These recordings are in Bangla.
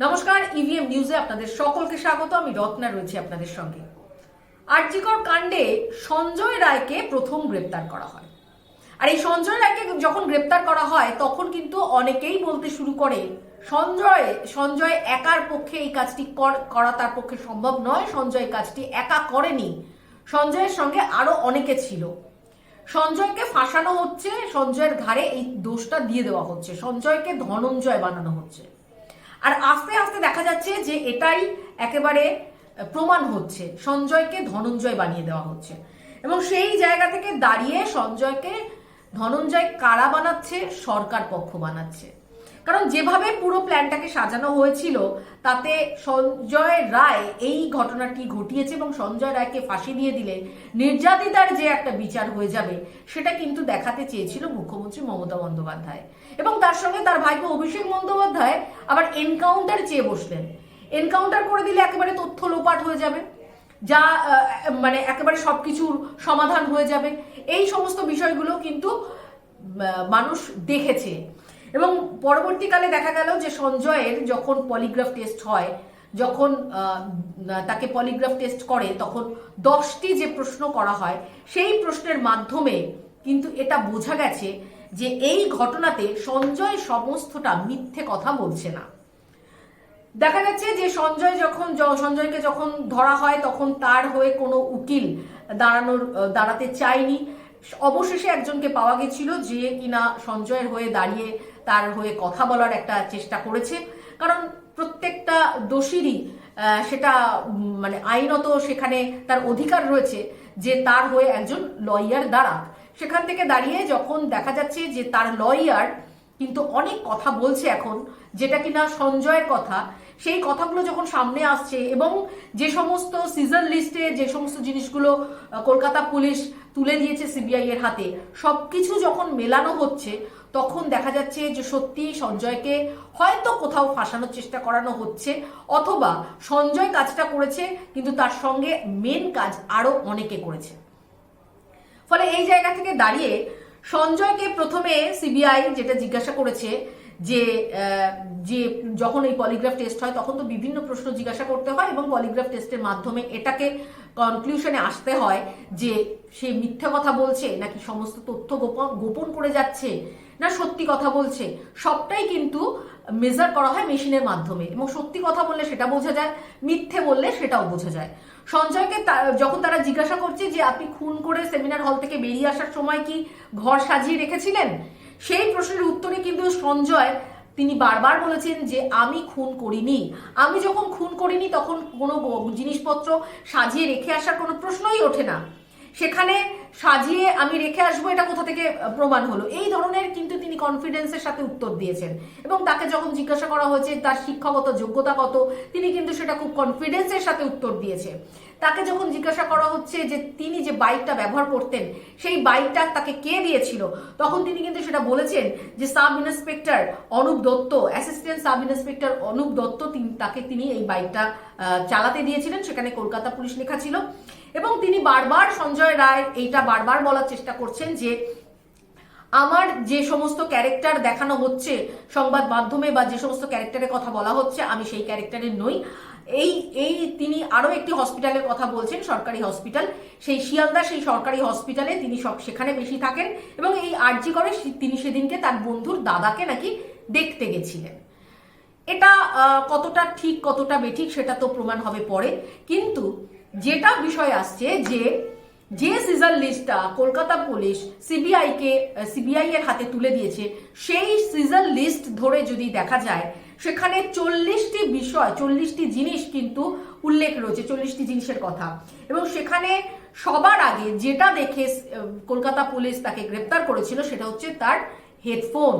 নমস্কার ইভিএম নিউজে আপনাদের সকলকে স্বাগত। আমি রত্না রয়েছি আপনাদের সঙ্গে। আরজিকর কাণ্ডে সঞ্জয় রায়কে প্রথম গ্রেপ্তার করা হয়। আর এই সঞ্জয় রায়কে যখন গ্রেপ্তার করা হয়, তখন কিন্তু অনেকেই বলতে শুরু করে, সঞ্জয় সঞ্জয় একার পক্ষে এই কাজটি কর- তার পক্ষে সম্ভব নয়, সঞ্জয় কাজটি একা করেনি। সঞ্জয়ের সঙ্গে আরও অনেকে ছিল। সঞ্জয়কে ফাঁসানো হচ্ছে, সঞ্জয়ের ঘাড়ে এই দোষটা দিয়ে দেওয়া হচ্ছে। সঞ্জয়কে ধনঞ্জয় বানানো হচ্ছে। আর আস্তে আস্তে দেখা যাচ্ছে যে এটাই একেবারে প্রমাণ হচ্ছে, সঞ্জয়কে ধনঞ্জয় বানিয়ে দেওয়া হচ্ছে। এবং সেই জায়গা থেকে দাঁড়িয়ে সঞ্জয়কে, ধনঞ্জয় কারা বানাচ্ছে? সরকার পক্ষ বানাচ্ছে। কারণ যেভাবে পুরো প্ল্যানটাকে সাজানো হয়েছিল, তাতে সঞ্জয় রায় এই ঘটনাটি ঘটিয়েছে এবং সঞ্জয় রায়কে ফাঁসি দিয়ে দিলে নির্যাতিতার যে একটা বিচার হয়ে যাবে, সেটা কিন্তু দেখাতে চেয়েছিল মুখ্যমন্ত্রী মমতা বন্দ্যোপাধ্যায়। এবং তার সঙ্গে তার ভাইপো অভিষেক বন্দ্যোপাধ্যায় আবার এনকাউন্টার চেয়ে বসলেন। এনকাউন্টার করে দিলে একেবারে তথ্য লোপাট হয়ে যাবে, যা মানে একেবারে সবকিছুর সমাধান হয়ে যাবে। এই সমস্ত বিষয়গুলো কিন্তু মানুষ দেখেছে। এবং পরবর্তীকালে দেখা গেল যে সঞ্জয়ের যখন পলিগ্রাফ টেস্ট হয়, যখন তাকে পলিগ্রাফ টেস্ট করে, তখন দশটি যে প্রশ্ন করা হয়, সেই প্রশ্নের মাধ্যমে কিন্তু এটা বোঝা গেছে যে এই ঘটনাতে সঞ্জয় সমস্তটা মিথ্যে কথা বলছে না। দেখা যাচ্ছে যে সঞ্জয় যখন সঞ্জয়কে যখন ধরা হয়, তখন তার হয়ে কোনো উকিল দাঁড়ানোর দাঁড়াতে চায়নি। অবশেষে একজনকে পাওয়া গেছিল যে কিনা সঞ্জয়ের হয়ে দাঁড়িয়ে তার হয়ে কথা বলার একটা চেষ্টা করেছে। কারণ প্রত্যেকটা দোষীরই সেটা মানে আইনত সেখানে তার অধিকার রয়েছে যে তার হয়ে একজন লয়ার দাঁড়াক। সেখান থেকে দাঁড়িয়ে যখন দেখা যাচ্ছে যে তার লয়ার কিন্তু অনেক কথা বলছে এখন, যেটা কিনা সঞ্জয়ের কথা সেই কথাগুলো যখন সামনে আসছে এবং যে সমস্ত সিজন লিস্টে যে সমস্ত জিনিসগুলো কলকাতা পুলিশ তুলে দিয়েছে সিবিআই এর হাতে, সবকিছু যখন মেলানো হচ্ছে, তখন দেখা যাচ্ছে যে সত্যি সঞ্জয়কে হয়তো কোথাও ফাঁসানোর চেষ্টা করানো হচ্ছে, অথবা সঞ্জয় কাজটা করেছে, কিন্তু তার সঙ্গে মেন কাজ আরও অনেকে করেছে। ফলে এই জায়গা থেকে দাঁড়িয়ে সঞ্জয়কে প্রথমে সিবিআই যেটা জিজ্ঞাসা করেছে যে যে যখন এই পলিগ্রাফ টেস্ট হয়, তখন তো বিভিন্ন প্রশ্ন জিজ্ঞাসা করতে হয় এবং পলিগ্রাফ টেস্টের মাধ্যমে এটাকে কনক্লুশনে আসতে হয় যে সে মিথ্যা কথা বলছে নাকি সমস্ত তথ্য গোপন গোপন করে যাচ্ছে না সত্যি কথা বলছে, সবটাই কিন্তু মেজার করা হয় মেশিনের মাধ্যমে এবং সত্যি কথা বললে সেটা বোঝা যায়, মিথ্যে বললে সেটাও বোঝা যায়। সঞ্জয়কে যখন তারা জিজ্ঞাসা করছে যে, আপনি খুন করে সেমিনার হল থেকে বেরিয়ে আসার সময় কি ঘর সাজিয়ে রেখেছিলেন? সেই প্রশ্নের উত্তরে কিন্তু সঞ্জয় তিনি বারবার বলেছেন যে আমি খুন করিনি। আমি যখন খুন করিনি তখন কোনো জিনিসপত্র সাজিয়ে রেখে আসার কোনো প্রশ্নই ওঠে না। সেখানে সাজিয়ে আমি রেখে আসব, এটা কোথা থেকে প্রমাণ হলো। এই ধরনের কিন্তু তিনি কনফিডেন্সের সাথে উত্তর দিয়েছেন। এবং তাকে যখন জিজ্ঞাসা করা হয়েছে, তার শিক্ষাগত যোগ্যতা কত, তিনি কিন্তু সেটা খুব কনফিডেন্সের সাথে উত্তর দিয়েছে। তাকে যখন জিজ্ঞাসা করা হচ্ছে যে তিনি যে বাইকটা ব্যবহার করতেন, সেই বাইকটা তাকে কে দিয়েছিল? তখন তিনি কিন্তু সেটা বলেছেন যে sub inspector Anup Dutta assistant sub inspector Anup Dutta, তিনি- তাকে তিনি এই বাইকটা চালাতে দিয়েছিলেন। সেখানে কলকাতা পুলিশ লেখা ছিল। এবং তিনি বারবার সঞ্জয় রায় এইটা বারবার বলার চেষ্টা করছেন যে আমার যে সমস্ত ক্যারেক্টার দেখানো হচ্ছে সংবাদ মাধ্যমে বা যে সমস্ত ক্যারেক্টারের কথা বলা হচ্ছে, আমি সেই ক্যারেক্টারের নই। এই এই তিনি আরও একটি হসপিটালের কথা বলছেন, সরকারি হসপিটাল। সেই শিয়ালদা সেই সরকারি হসপিটালে তিনি সব সেখানে বেশি থাকেন এবং এই আর্জি করে তিনি সেদিনকে তার বন্ধুর দাদাকে নাকি দেখতে গেছিলেন। এটা কতটা ঠিক, কতটা বেঠিক সেটা তো প্রমাণ হবে পরে। কিন্তু যেটা বিষয় আসছে যে যে সিজন লিস্টটা কলকাতা পুলিশ সিবিআই কে সিবিআই এর হাতে তুলে দিয়েছে, সেই সিজন লিস্ট ধরে যদি দেখা যায়, সেখানে চল্লিশটি বিষয়, চল্লিশটি জিনিস কিন্তু উল্লেখ রয়েছে, চল্লিশটি জিনিসের কথা। এবং সেখানে সবার আগে যেটা দেখে কলকাতা পুলিশ তাকে গ্রেপ্তার করেছিল, সেটা হচ্ছে তার হেডফোন,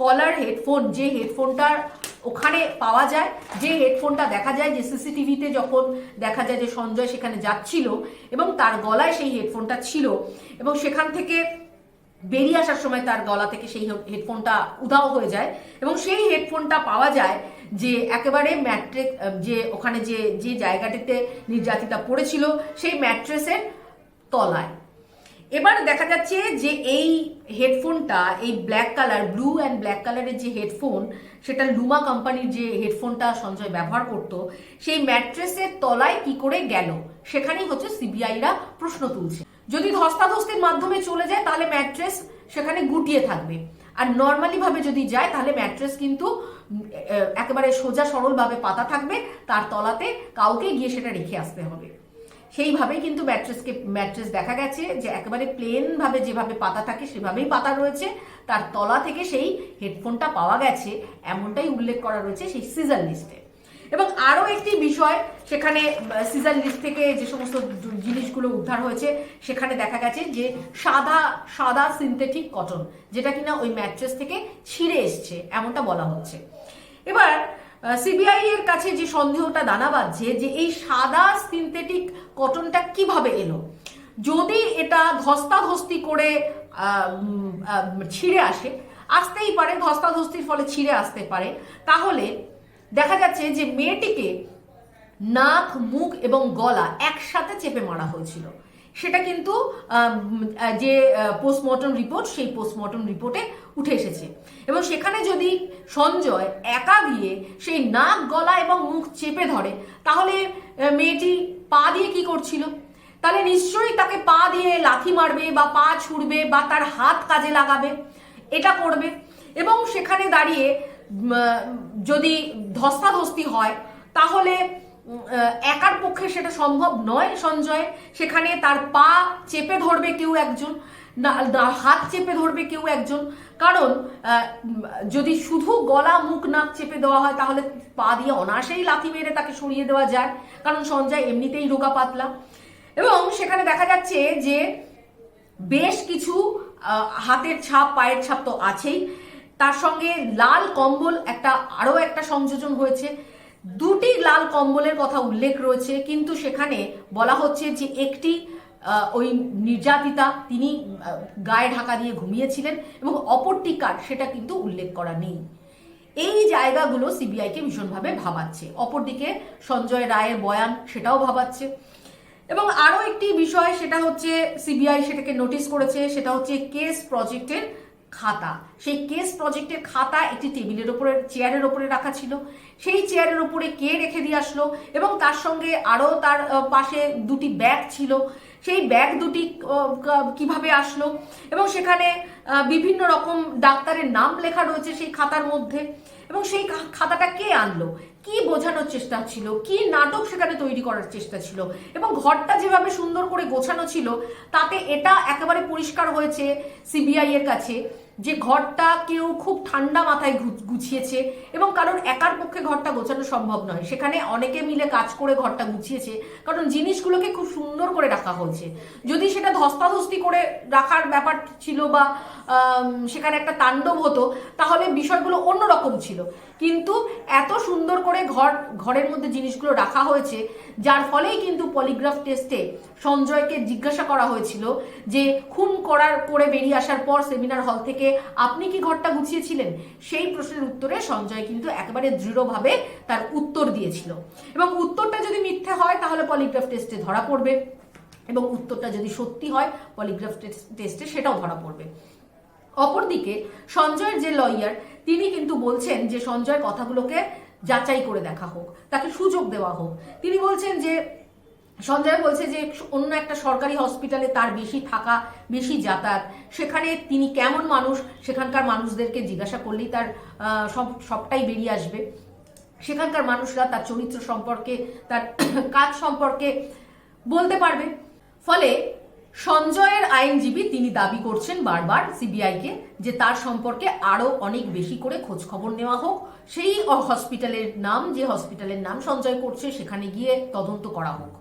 কলার হেডফোন, যে হেডফোনটা ওখানে পাওয়া যায়। যে হেডফোনটা দেখা যায়, যে সিসিটিভিতে যখন দেখা যায় যে সঞ্জয় সেখানে যাচ্ছিল এবং তার গলায় সেই হেডফোনটা ছিল এবং সেখান থেকে বেরিয়ে আসার সময় তার গলা থেকে সেই হেডফোনটা উধাও হয়ে যায় এবং সেই হেডফোনটা পাওয়া যায় যে একেবারে ম্যাট্রিক যে ওখানে যে যে জায়গাটিতে নির্যাতিতা পড়েছিল, সেই ম্যাট্রেসের তলায়। এবার দেখা যাচ্ছে যে এই হেডফোনটা, এই black colour blue and black কালারের যে হেডফোন, সেটা লুমা কোম্পানির যে হেডফোনটা সঞ্জয় ব্যবহার করত, সেই ম্যাট্রেসের তলায় কি করে গেল? সেখানেই হচ্ছে সিবিআইরা প্রশ্ন তুলছে। যদি ধস্তাধস্তির মাধ্যমে চলে যায়, তাহলে ম্যাট্রেস সেখানে গুটিয়ে থাকবে। আর নর্মালি ভাবে যদি যায়, তাহলে ম্যাট্রেস কিন্তু একেবারে সোজা সরল ভাবে পাতা থাকবে, তার তলাতে কাউকে গিয়ে সেটা রেখে আসতে হবে। সেইভাবেই কিন্তু ম্যাট্রেসকে, ম্যাট্রেস দেখা গেছে যে একেবারে প্লেন ভাবে যেভাবে পাতা থাকে সেভাবেই পাতা রয়েছে। তার তলা থেকে সেই হেডফোনটা পাওয়া গেছে, এমনটাই উল্লেখ করা রয়েছে সেই সিজার লিস্টে এবং আরও একটি বিষয়, সেখানে সিজার লিস্ট থেকে যে সমস্ত জিনিসগুলো উদ্ধার হয়েছে, সেখানে দেখা গেছে যে সাদা সাদা সিনথেটিক কটন যেটা কিনা ওই ম্যাট্রেস থেকে ছিঁড়ে এসছে, এমনটা বলা হচ্ছে। এবার সিবিআই এর কাছে যে সন্দেহটা দানা বাঁধছে যে এই সাদা সিনথেটিক কটনটা কীভাবে এলো? যদি এটা ধস্তাধস্তি করে ছিঁড়ে আসে, আসতেই পারে, ধস্তাধস্তির ফলে ছিঁড়ে আসতে পারে, তাহলে দেখা যাচ্ছে যে মেয়েটিকে নাক, মুখ এবং গলা একসাথে চেপে মারা হয়েছিল। সেটা কিন্তু যে পোস্টমর্টম রিপোর্ট সেই পোস্টমর্টম রিপোর্টে উঠে এসেছে। এবং সেখানে যদি সঞ্জয় একা দিয়ে সেই নাক, গলা এবং মুখ চেপে ধরে, তাহলে মেয়েটি পা দিয়ে কি করছিল? তাহলে নিশ্চয়ই তাকে পা দিয়ে লাথি মারবে বা পা ছুড়বে বা তার হাত কাজে লাগাবে। এটা করবে। এবং সেখানে দাঁড়িয়ে যদি ধস্তাধস্তি হয়, তাহলে একার পক্ষে সেটা সম্ভব নয়, সঞ্জয়। সেখানে তার পা চেপে ধরবে কেউ একজন, না হাত চেপে ধরবে কেউ একজন। কারণ যদি শুধু গলা, মুখ, নাক চেপে দেওয়া হয়, তাহলে পা দিয়ে অনায়াসেই লাথি মেরে তাকে সরিয়ে দেওয়া যায়। কারণ সঞ্জয় এমনিতেই রোগা পাতলা। এবং সেখানে দেখা যাচ্ছে যে বেশ কিছু হাতের ছাপ, পায়ের ছাপ তো আছেই। তার সঙ্গে লাল কম্বল একটা, আরও একটা সংযোজন হয়েছে। দুটি লাল কম্বলের কথা উল্লেখ রয়েছে, কিন্তু সেখানে বলা হচ্ছে যে একটি ওই নির্যাতিতা তিনি গায়ে ঢাকা দিয়ে ঘুমিয়েছিলেন এবং অপরটি কার সেটা কিন্তু উল্লেখ করা নেই। এই জায়গাগুলো সিবিআইকে ভীষণভাবে ভাবাচ্ছে। অপরদিকে সঞ্জয় রায়ের বয়ান সেটাও ভাবাচ্ছে। এবং আরও একটি বিষয়, সেটা হচ্ছে সিবিআই সেটাকে নোটিশ করেছে, সেটা হচ্ছে কেস প্রজেক্টের খাতা। সেই কেস প্রজেক্টের খাতা একটি টেবিলের ওপরে চেয়ারের ওপরে রাখা ছিল। সেই চেয়ারের ওপরে কে রেখে দিয়ে আসলো এবং তার সঙ্গে আরও তার পাশে দুটি ব্যাগ ছিল। সেই ব্যাগ দুটি কীভাবে আসলো এবং সেখানে বিভিন্ন রকম ডাক্তারের নাম লেখা রয়েছে সেই খাতার মধ্যে। এবং সেই খাতাটা কে আনলো? কি বোঝানোর চেষ্টা ছিল? কি নাটক সেখানে তৈরি করার চেষ্টা ছিল? এবং ঘরটা যেভাবে সুন্দর করে গোছানো ছিল, তাতে এটা একেবারে পরিষ্কার হয়েছে সিবিআই এর কাছে। যে ঘরটা কেউ খুব ঠান্ডা মাথায় গুছিয়েছে এবং কারণ একার পক্ষে ঘরটা গোছানো সম্ভব নয়। সেখানে অনেকে মিলে কাজ করে ঘরটা গুছিয়েছে, কারণ জিনিসগুলোকে খুব সুন্দর করে রাখা হয়েছে। যদি সেটা ধস্তাধস্তি করে রাখার ব্যাপার ছিল বা সেখানে একটা তাণ্ডব হতো, তাহলে বিষয়গুলো অন্যরকম ছিল। কিন্তু এত সুন্দর করে ঘর, ঘরের মধ্যে জিনিসগুলো রাখা হয়েছে, যার ফলেই কিন্তু পলিগ্রাফ টেস্টে সঞ্জয়কে জিজ্ঞাসা করা হয়েছিল যে, খুন করার, করে বেরিয়ে আসার পর সেমিনার হল থেকে আপনি কি ঘরটা গুছিয়েছিলেন? সেই প্রশ্নের উত্তরে সঞ্জয় কিন্তু একেবারে দৃঢ়ভাবে তার উত্তর দিয়েছিল। এবং উত্তরটা যদি মিথ্যে হয়, তাহলে পলিগ্রাফ টেস্টে ধরা পড়বে। এবং উত্তরটা যদি সত্যি হয় পলিগ্রাফ টেস্টে সেটাও ধরা পড়বে। অপরদিকে সঞ্জয়ের যে লয়ার তিনি কিন্তু বলছেন যে সঞ্জয় কথাগুলোকে যাচাই করে দেখা হোক, তাকে সুযোগ দেওয়া হোক। তিনি বলছেন যে, সঞ্জয় বলছে যে অন্য একটা সরকারি হসপিটালে তার বেশি থাকা, বেশি যাতায়াত। সেখানে তিনি কেমন মানুষ, সেখানকার মানুষদেরকে জিজ্ঞাসা করলেই তার সব, সবটাই বেরিয়ে আসবে। সেখানকার মানুষরা তার চরিত্র সম্পর্কে, তার কাজ সম্পর্কে বলতে পারবে। ফলে সঞ্জয়ের আইনজীবী তিনি দাবি করছেন বারবার সিবিআইকে যে তার সম্পর্কে আরও অনেক বেশি করে খোঁজ খবর নেওয়া হোক। সেই হসপিটালের নাম, যে হসপিটালের নাম সঞ্জয় করছে, সেখানে গিয়ে তদন্ত করা হোক।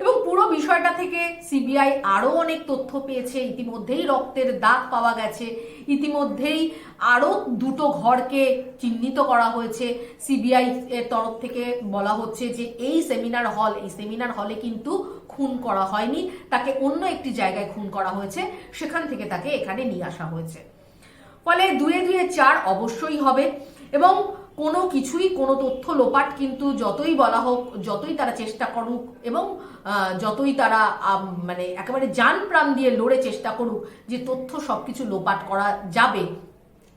এবং পুরো বিষয়টা থেকে সিবিআই আরও অনেক তথ্য পেয়েছে। ইতিমধ্যেই রক্তের দাগ পাওয়া গেছে। ইতিমধ্যেই আরও দুটো ঘরকে চিহ্নিত করা হয়েছে। সিবিআই এর তরফ থেকে বলা হচ্ছে যে এই সেমিনার হল, এই সেমিনার হলে কিন্তু খুন করা হয়নি, তাকে অন্য একটি জায়গায় খুন করা হয়েছে, সেখান থেকে তাকে এখানে নিয়ে আসা হয়েছে। ফলে দুয়ে দুয়ে চার অবশ্যই হবে এবং কোনো কিছুই, কোনো তথ্য লোপাট কিন্তু যতই বলা হোক, যতই তারা চেষ্টা করুক এবং যতই তারা মানে একেবারে যান প্রাণ দিয়ে লড়ে চেষ্টা করুক যে তথ্য সব কিছু লোপাট করা যাবে,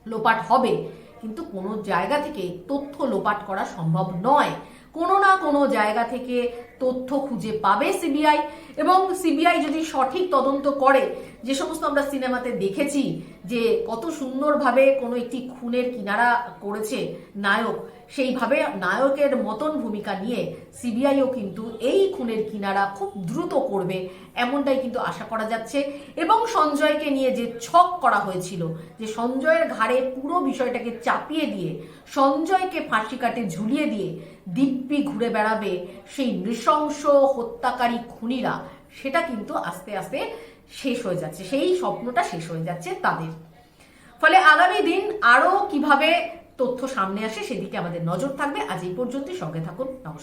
লোপাট হবে, কিন্তু কোনো জায়গা থেকে তথ্য লোপাট করা সম্ভব নয়। কোনো না কোনো জায়গা থেকে তথ্য খুঁজে পাবে সিবিআই। এবং সিবিআই যদি সঠিক তদন্ত করে, যে সমস্ত আমরা সিনেমাতে দেখেছি, যে কত সুন্দরভাবে কোনো একটি খুনের কিনারা করেছে নায়ক, সেইভাবে নায়কের মতন ভূমিকা নিয়ে সিবিআইও কিন্তু এই খুনের কিনারা খুব দ্রুত করবে, এমনটাই কিন্তু আশা করা যাচ্ছে। এবং সঞ্জয়কে নিয়ে যে ছক করা হয়েছিল, যে সঞ্জয়ের ঘাড়ে পুরো বিষয়টাকে চাপিয়ে দিয়ে, সঞ্জয়কে ফাঁসি কাটে ঝুলিয়ে দিয়ে দিব্যি ঘুরে বেড়াবে সেই নৃশংস হত্যাকারী খুনিরা, সেটা কিন্তু আস্তে আস্তে শেষ হয়ে যাচ্ছে। সেই স্বপ্নটা শেষ হয়ে যাচ্ছে তাদের। ফলে আগামী দিন আরও কীভাবে তথ্য সামনে আসে সেদিকে আমাদের নজর থাকবে। আজ এই পর্যন্ত সঙ্গে থাকুন। নমস্কার।